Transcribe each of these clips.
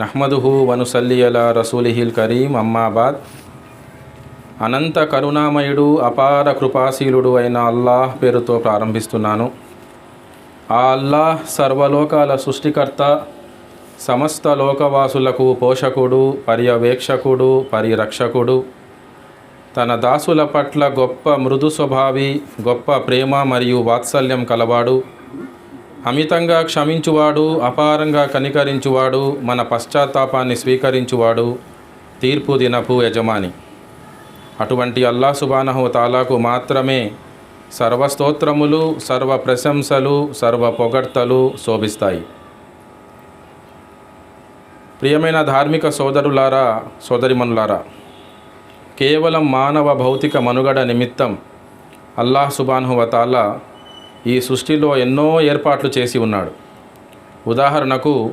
నహ్మదుహు వనుసల్లి అలా రసూలిహిల్ కరీం అమ్మాబాద్. అనంత కరుణామయుడు అపార కృపాశీలుడు అయిన అల్లాహ్ పేరుతో ప్రారంభిస్తున్నాను. ఆ అల్లాహ్ సర్వలోకాల సృష్టికర్త సమస్త లోకవాసులకు పోషకుడు పర్యవేక్షకుడు పరిరక్షకుడు. తన దాసుల పట్ల గొప్ప మృదు స్వభావి గొప్ప ప్రేమ మరియు వాత్సల్యం కలవాడు. అమితంగా క్షమించువాడు అపారంగా కనికరించువాడు మన పశ్చాత్తాపాన్ని స్వీకరించువాడు తీర్పు దినపు యజమాని. అటువంటి అల్లా సుబానహు తాలాకు మాత్రమే సర్వస్తోత్రములు సర్వ ప్రశంసలు సర్వ పొగడ్తలు శోభిస్తాయి. ప్రియమైన ధార్మిక సోదరులారా సోదరిమనులారా కేవలం మానవ భౌతిక మనుగడ నిమిత్తం అల్లాహ్ సుబాన్హువతాలా ఈ సృష్టిలో ఎన్నో ఏర్పాట్లు చేసి ఉన్నాడు. ఉదాహరణకు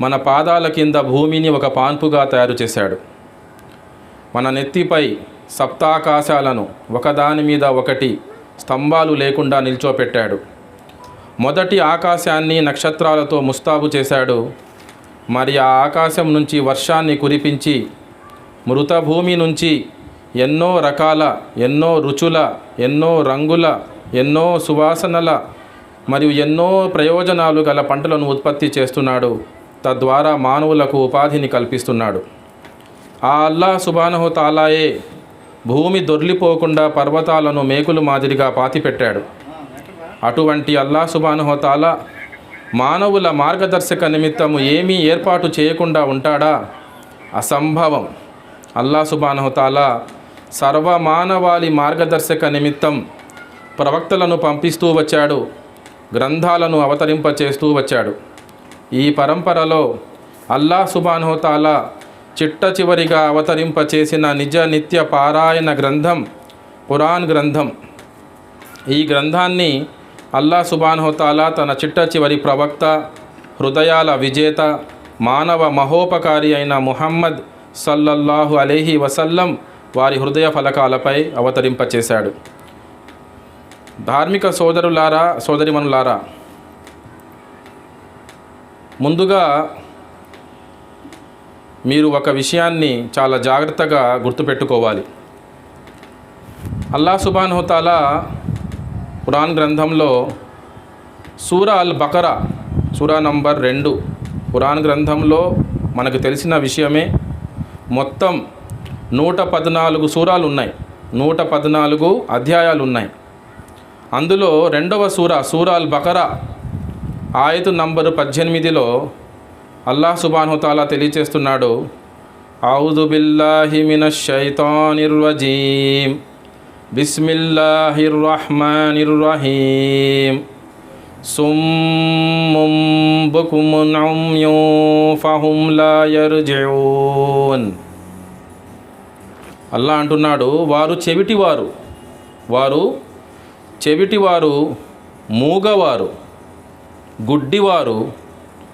మన పాదాల కింద భూమిని ఒక పాన్పుగా తయారు చేశాడు. మన నెత్తిపై సప్తాకాశాలను ఒకదాని మీద ఒకటి స్తంభాలు లేకుండా నిల్చోపెట్టాడు. మొదటి ఆకాశాన్ని నక్షత్రాలతో ముస్తాబు చేశాడు. మరి ఆ ఆకాశం నుంచి వర్షాన్ని కురిపించి మృత భూమి నుంచి ఎన్నో రకాల ఎన్నో రుచుల ఎన్నో రంగుల ఎన్నో సువాసనల మరియు ఎన్నో ప్రయోజనాలు గల పంటలను ఉత్పత్తి చేస్తున్నాడు. తద్వారా మానవులకు ఉపాధిని కల్పిస్తున్నాడు. ఆ అల్లా సుబానహు తాలాయే భూమి దొర్లిపోకుండా పర్వతాలను మేకులు మాదిరిగా పాతిపెట్టాడు. అటువంటి అల్లా సుబానహు తాలా మానవుల మార్గదర్శక నిమిత్తము ఏమీ ఏర్పాటు చేయకుండా ఉంటాడా? అసంభవం. అల్లా సుబానహు తాలా సర్వమానవాళి మార్గదర్శక నిమిత్తం ప్రవక్తలను పంపిస్తూ వచ్చాడు గ్రంథాలను అవతరింపచేస్తూ వచ్చాడు. ఈ పరంపరలో అల్లా సుబానహు చిట్ట చివరిగా అవతరింపచేసిన నిజ నిత్య పారాయణ గ్రంథం పురాణ్ గ్రంథం. ఈ గ్రంథాన్ని అల్లా సుబాన్హోతాలా తన చిట్ట చివరి ప్రవక్త హృదయాల విజేత మానవ మహోపకారి అయిన ముహమ్మద్ సల్లల్లాహు అలీహి వసల్లం వారి హృదయ ఫలకాలపై అవతరింపచేశాడు. ధార్మిక సోదరులారా సోదరిమనులారా ముందుగా మీరు ఒక విషయాన్ని చాలా జాగ్రత్తగా గుర్తుపెట్టుకోవాలి. అల్లా సుబాన్ హోతాలా ఖురాన్ గ్రంథంలో సూరా అల్ బకరా సూరా నంబర్ రెండు ఖురాన్ గ్రంథంలో మనకు తెలిసిన విషయమే మొత్తం నూట పద్నాలుగు సూరాలు ఉన్నాయి నూట పద్నాలుగు అధ్యాయాలు ఉన్నాయి అందులో రెండవ సూర సూరా అల్ బకరా ఆయతు నంబరు పద్దెనిమిదిలో అల్లాహ్ సుబానుతాలా తెలియచేస్తున్నాడు. ఔదు బిల్లాహి మినష్ బిస్మిల్లాహిర్ సుమ్ముం బుకుమున్ ఉమ్యూ ఫహుం లా యర్జిఊన్ అల్లా అంటున్నాడు వారు చెవిటివారు వారు చెవిటివారు మూగవారు గుడ్డివారు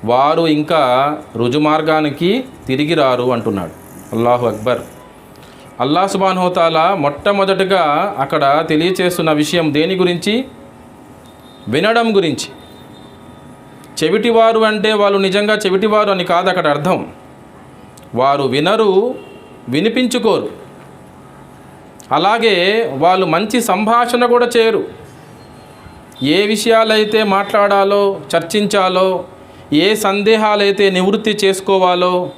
వారు ఇంకా రుజుమార్గానికి తిరిగి రారు అంటున్నాడు. అల్లాహు అక్బర్. అల్లా సుబాన్హోతాలా మొట్టమొదటగా అక్కడ తెలియచేస్తున్న విషయం దేని గురించి? వినడం గురించి. చెవిటివారు అంటే వాళ్ళు నిజంగా చెవిటివారు అని కాదు అక్కడ అర్థం. వారు వినరు వినిపించుకోరు. అలాగే వాళ్ళు మంచి సంభాషణ కూడా చేయరు. ఏ విషయాలైతే మాట్లాడాలో చర్చించాలో ఏ సందేహాలైతే నివృత్తి చేసుకోవాలో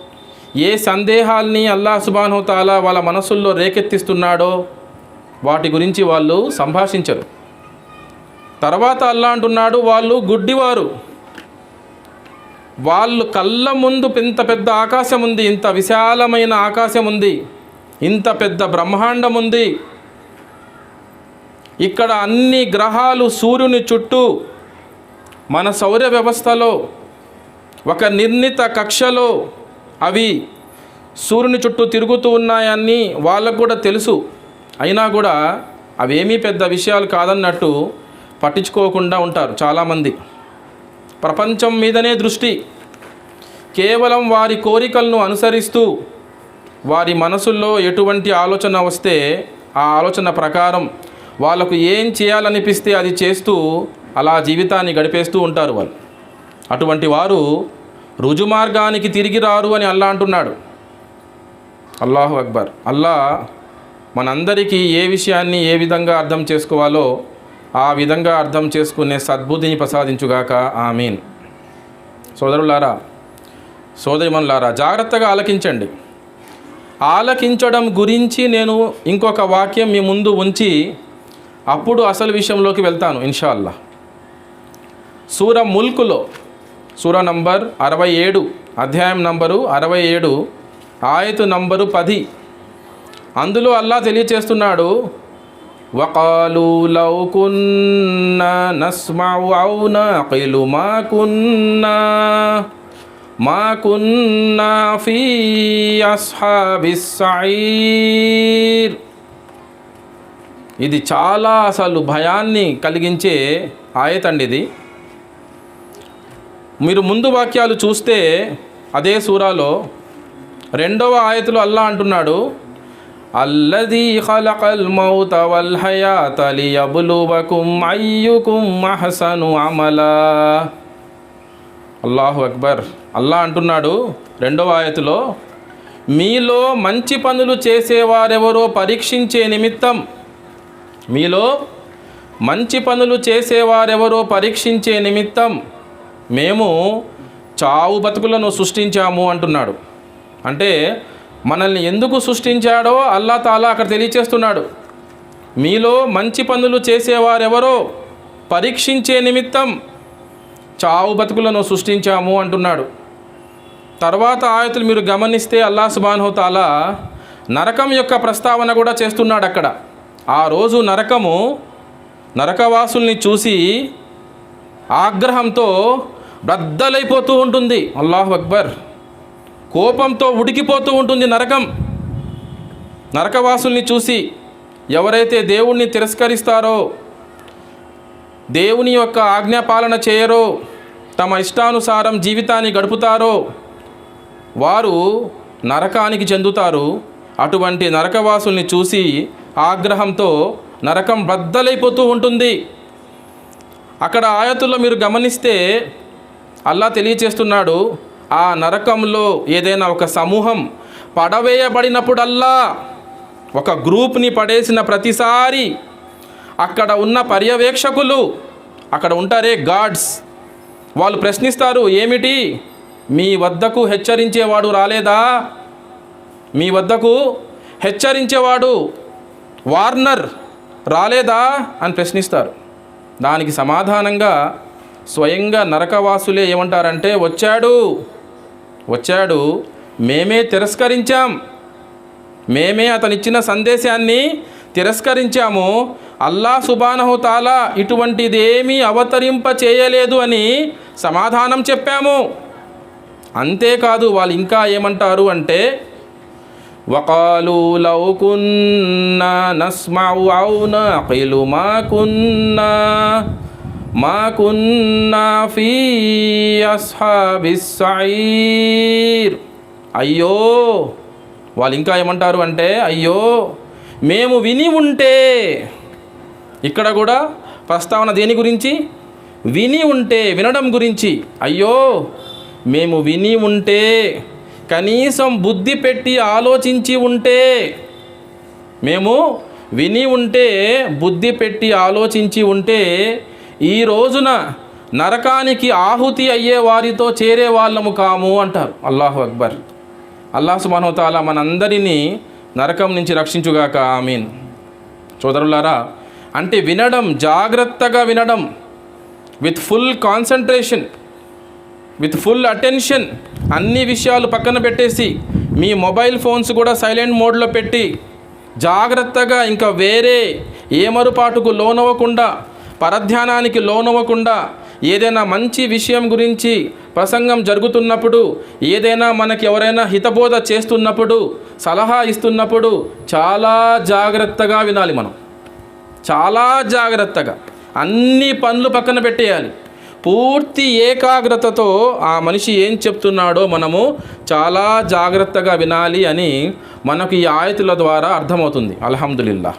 ఏ సందేహాల్ని అల్లా సుబానుతాలా వాళ్ళ మనసుల్లో రేకెత్తిస్తున్నాడో వాటి గురించి వాళ్ళు సంభాషించరు. తర్వాత అల్లా అంటున్నాడు వాళ్ళు గుడ్డివారు. వాళ్ళు కళ్ళ ముందు ఇంత పెద్ద ఆకాశం ఉంది ఇంత విశాలమైన ఆకాశం ఉంది ఇంత పెద్ద బ్రహ్మాండం ఉంది. ఇక్కడ అన్ని గ్రహాలు సూర్యుని చుట్టూ మన సౌర వ్యవస్థలో ఒక నిర్ణీత కక్షలో అవి సూర్యుని చుట్టూ తిరుగుతూ ఉన్నాయని వాళ్ళకు కూడా తెలుసు. అయినా కూడా అవేమీ పెద్ద విషయాలు కాదన్నట్టు పట్టించుకోకుండా ఉంటారు చాలామంది. ప్రపంచం మీదనే దృష్టి. కేవలం వారి కోరికలను అనుసరిస్తూ వారి మనసుల్లో ఎటువంటి ఆలోచన వస్తే ఆ ఆలోచన ప్రకారం వాళ్ళకు ఏం చేయాలనిపిస్తే అది చేస్తూ అలా జీవితాన్ని గడిపేస్తూ ఉంటారు వాళ్ళు. అటువంటి వారు రుజుమార్గానికి తిరిగి రారు అని అల్లా అంటున్నాడు. అల్లాహు అక్బర్. అల్లా మనందరికీ ఏ విషయాన్ని ఏ విధంగా అర్థం చేసుకోవాలో ఆ విధంగా అర్థం చేసుకునే సద్బుద్ధిని ప్రసాదించుగాక. ఆమీన్. సోదరులారా సోదరిమనులారా జాగ్రత్తగా ఆలకించండి. ఆలకించడం గురించి నేను ఇంకొక వాక్యం మీ ముందు ఉంచి అప్పుడు అసలు విషయంలోకి వెళ్తాను ఇన్షాల్లా సూర ముల్కులో సూర నంబర్ అరవై ఏడు అధ్యాయం నంబరు అరవై ఏడు ఆయతు నంబరు పది. అందులో అల్లా తెలియచేస్తున్నాడు వకాలు లౌ కున్నా మా కున్నా మా కున్నా ఫీ అస్హాబిస్ సైర్ ఇది చాలా అసలు భయాన్ని కలిగించే ఆయతండి ఇది మీరు ముందు వాక్యాలు చూస్తే అదే సూరాలో రెండవ ఆయతులు అల్లా అంటున్నాడు అల్లది ఖలకల్ మౌత వల్ హయాత లియబ్లువకుం అయ్యుకుం అహసను అమలా. అల్లాహు అక్బర్ అల్లా అంటున్నాడు రెండవ ఆయతులో మీలో మంచి పనులు చేసేవారెవరో పరీక్షించే నిమిత్తం మీలో మంచి పనులు చేసేవారెవరో పరీక్షించే నిమిత్తం మేము చావు బతుకులను సృష్టించాము అంటున్నాడు. అంటే మనల్ని ఎందుకు సృష్టించాడో అల్లా తాలా అక్కడ తెలియచేస్తున్నాడు. మీలో మంచి పనులు చేసేవారెవరో పరీక్షించే నిమిత్తం చావు బతుకులను సృష్టించాము అంటున్నాడు. తర్వాత ఆయతులు మీరు గమనిస్తే అల్లా సుబాన్హు తాలా నరకం యొక్క ప్రస్తావన కూడా చేస్తున్నాడు అక్కడ ఆ రోజు నరకము నరకవాసుల్ని చూసి ఆగ్రహంతో రద్దలైపోతూ ఉంటుంది. అల్లాహ్ అక్బర్ కోపంతో ఉడికిపోతూ ఉంటుంది నరకం. నరకవాసుల్ని చూసి ఎవరైతే దేవుణ్ణి తిరస్కరిస్తారో దేవుని యొక్క ఆజ్ఞాపాలన చేయరో తమ ఇష్టానుసారం జీవితాన్ని గడుపుతారో వారు నరకానికి చెందుతారు. అటువంటి నరకవాసుల్ని చూసి ఆగ్రహంతో నరకం బద్దలైపోతూ ఉంటుంది. అక్కడ ఆయతుల్లో మీరు గమనిస్తే అల్లా తెలియచేస్తున్నాడు ఆ నరకంలో ఏదైనా ఒక సమూహం పడవేయబడినప్పుడల్లా ఒక గ్రూప్ని పడేసిన ప్రతిసారి అక్కడ ఉన్న పర్యవేక్షకులు అక్కడ ఉంటారే గాడ్స్. వాళ్ళు ప్రశ్నిస్తారు ఏమిటి? మీ వద్దకు హెచ్చరించేవాడు రాలేదా? మీ వద్దకు హెచ్చరించేవాడు వార్నర్ రాలేదా అని ప్రశ్నిస్తారు. దానికి సమాధానంగా స్వయంగా నరకవాసులే ఏమంటారంటే వచ్చాడు వచ్చాడు మేమే తిరస్కరించాం. మేమే అతనిచ్చిన సందేశాన్ని తిరస్కరించాము. అల్లా సుబానహుతాలా ఇటువంటిదేమీ అవతరింప చేయలేదు అని సమాధానం చెప్పాము. అంతేకాదు వాళ్ళు ఇంకా ఏమంటారు అంటే وقالوا لو كنا نسمع أو نعقل ما كنا ما كنا ఫీ أصحاب السعير. అయ్యో! వాళ్ళు ఇంకా ఏమంటారు అంటే అయ్యో మేము విని ఉంటే ఇక్కడ కూడా ప్రస్తావన దేని గురించి? విని ఉంటే వినడం గురించి. అయ్యో మేము విని ఉంటే కనీసం బుద్ధి పెట్టి ఆలోచించి ఉంటే మేము విని ఉంటే బుద్ధి పెట్టి ఆలోచించి ఉంటే ఈ రోజున నరకానికి ఆహుతి అయ్యే వారితో చేరే వాళ్ళము కాము అంటారు. అల్లాహు అక్బర్. అల్లాహ్ సుబానోతాల మనందరినీ నరకం నుంచి రక్షించుగాక ఆమీన్. సోదరులారా అంటే వినడం జాగ్రత్తగా వినడం with full concentration with full attention అన్ని విషయాలు పక్కన పెట్టేసి మీ మొబైల్ ఫోన్స్ కూడా సైలెంట్ మోడ్లో పెట్టి జాగ్రత్తగా ఇంకా వేరే ఏమరుపాటుకు లోనవ్వకుండా పరధ్యానానికి లోనవ్వకుండా ఏదైనా మంచి విషయం గురించి ప్రసంగం జరుగుతున్నప్పుడు ఏదైనా మనకి ఎవరైనా హితబోధ చేస్తున్నప్పుడు సలహా ఇస్తున్నప్పుడు చాలా జాగ్రత్తగా వినాలి మనం. చాలా జాగ్రత్తగా. అన్ని పనులు పక్కన పెట్టేయాలి. పూర్తి ఏకాగ్రతతో ఆ మనిషి ఏం చెప్తున్నాడో మనము చాలా జాగ్రత్తగా వినాలి అని మనకు ఈ ఆయతుల ద్వారా అర్థమవుతుంది. అల్హమ్దులిల్లా.